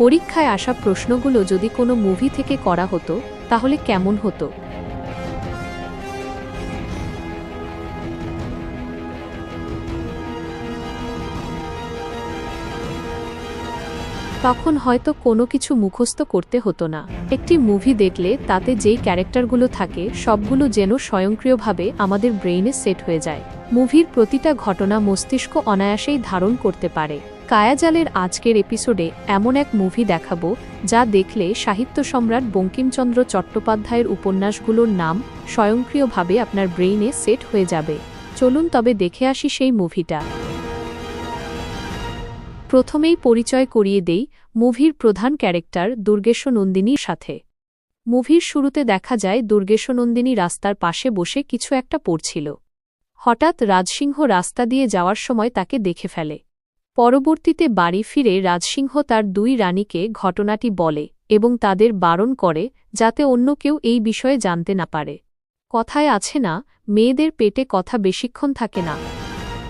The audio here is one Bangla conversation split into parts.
পরীক্ষায় আসা প্রশ্নগুলো যদি কোনো মুভি থেকে করা হতো, তাহলে কেমন হতো? তখন হয়তো কোনো কিছু মুখস্থ করতে হতো না। একটি মুভি দেখলে তাতে যেই ক্যারেক্টারগুলো থাকে, সবগুলো যেন স্বয়ংক্রিয়ভাবে আমাদের ব্রেইনে সেট হয়ে যায়। মুভির প্রতিটা ঘটনা মস্তিষ্ক অনায়াসেই ধারণ করতে পারে। কায়াজালের আজকের এপিসোডে এমন এক মুভি দেখাবো যা দেখলে সাহিত্য সম্রাট বঙ্কিমচন্দ্র চট্টোপাধ্যায়ের উপন্যাসগুলোর নাম স্বয়ংক্রিয়ভাবে আপনার ব্রেইনে সেট হয়ে যাবে। চলুন তবে দেখে আসি সেই মুভিটা। প্রথমেই পরিচয় করিয়ে দেই মুভির প্রধান ক্যারেক্টার দুর্গেশ নন্দিনীর সাথে। মুভির শুরুতে দেখা যায় দুর্গেশ নন্দিনী রাস্তার পাশে বসে কিছু একটা পড়ছিল। হঠাৎ রাজসিংহ রাস্তা দিয়ে যাওয়ার সময় তাকে দেখে ফেলে। পরবর্তীতে বাড়ি ফিরে রাজসিংহ তার দুই রানীকে ঘটনাটি বলে এবং তাদের বারণ করে যাতে অন্য কেউ এই বিষয়ে জানতে না পারে। কথায় আছে না, মেয়েদের পেটে কথা বেশিক্ষণ থাকে না।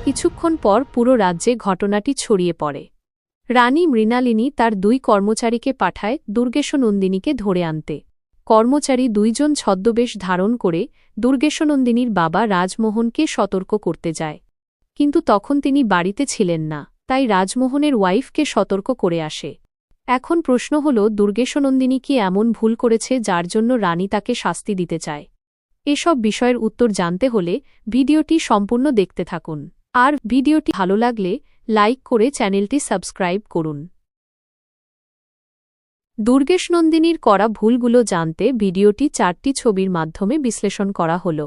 কিছুক্ষণ পর পুরো রাজ্যে ঘটনাটি ছড়িয়ে পড়ে। রানী মৃণালিনী তার দুই কর্মচারীকে পাঠায় দুর্গেশনন্দিনীকে ধরে আনতে। কর্মচারী দুইজন ছদ্মবেশ ধারণ করে দুর্গেশনন্দিনীর বাবা রাজমোহনকে সতর্ক করতে যায়। কিন্তু তখন তিনি বাড়িতে ছিলেন না। তাই রাজমোহনের ওয়াইফকে সতর্ক করে আসে। এখন প্রশ্ন হল, দুর্গেশনন্দিনী কি এমন ভুল করেছে যার জন্য রানী তাকে শাস্তি দিতে চায়? এসব বিষয়ের উত্তর জানতে হলে ভিডিওটি সম্পূর্ণ দেখতে থাকুন। আর ভিডিওটি ভালো লাগলে লাইক করে চ্যানেলটি সাবস্ক্রাইব করুন। দুর্গেশনন্দিনীর করা ভুলগুলো জানতে ভিডিওটি চারটি ছবির মাধ্যমে বিশ্লেষণ করা হল।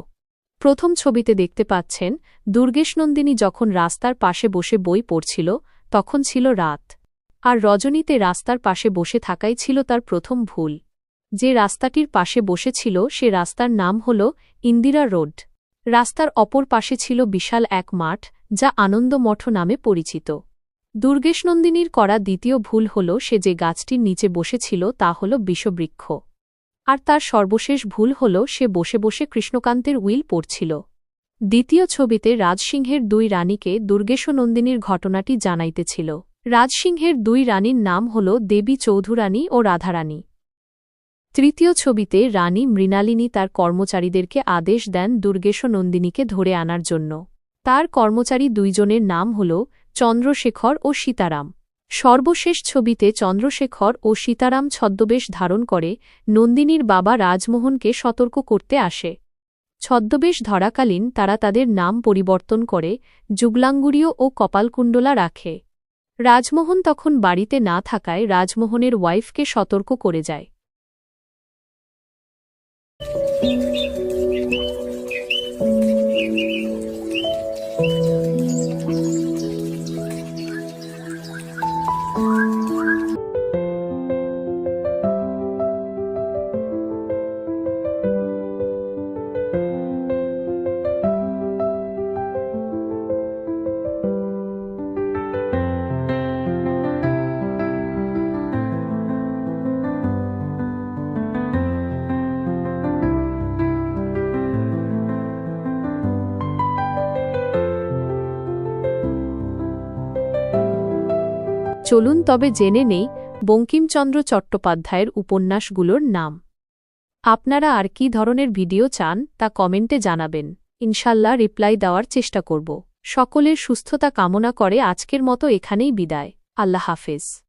প্রথম ছবিতে দেখতে পাচ্ছেন দুর্গেশ নন্দিনী যখন রাস্তার পাশে বসে বই পড়ছিল, তখন ছিল রাত। আর রজনীতে রাস্তার পাশে বসে থাকাই ছিল তার প্রথম ভুল। যে রাস্তাটির পাশে বসেছিল, সে রাস্তার নাম হল ইন্দিরা রোড। রাস্তার অপর পাশে ছিল বিশাল এক মাঠ, যা আনন্দমঠ নামে পরিচিত। দুর্গেশনন্দিনীর করা দ্বিতীয় ভুল হল, সে যে গাছটির নিচে বসেছিল, তা হল বিষবৃক্ষ। আর তার সর্বশেষ ভুল হল সে বসে বসে কৃষ্ণকান্তের উইল পড়ছিল। দ্বিতীয় ছবিতে রাজসিংহের দুই রানীকে দুর্গেশনন্দিনীর ঘটনাটি জানাইতেছিল। রাজসিংহের দুই রানীর নাম হল দেবী চৌধুরানী ও রাধারানী। তৃতীয় ছবিতে রানী মৃণালিনী তার কর্মচারীদেরকে আদেশ দেন দুর্গেশনন্দিনীকে ধরে আনার জন্য। তার কর্মচারী দুইজনের নাম হল চন্দ্রশেখর ও সীতারাম। সর্বশেষ ছবিতে চন্দ্রশেখর ও সীতারাম ছদ্মবেশ ধারণ করে, নন্দিনীর বাবা রাজমোহনকে সতর্ক করতে আসে। ছদ্মবেশ ধরাকালীন তারা তাদের নাম পরিবর্তন করে যুগলাঙ্গুরীয় ও কপালকুণ্ডলা রাখে। রাজমোহন তখন বাড়িতে না থাকায় রাজমোহনের ওয়াইফকে সতর্ক করে যায়। চলুন তবে জেনে নেই বঙ্কিমচন্দ্র চট্টোপাধ্যায়ের উপন্যাসগুলোর নাম। আপনারা আর কি ধরনের ভিডিও চান তা কমেন্টে জানাবেন। ইনশাল্লাহ রিপ্লাই দেওয়ার চেষ্টা করব। সকলের সুস্থতা কামনা করে আজকের মতো এখানেই বিদায়। আল্লাহ হাফেজ।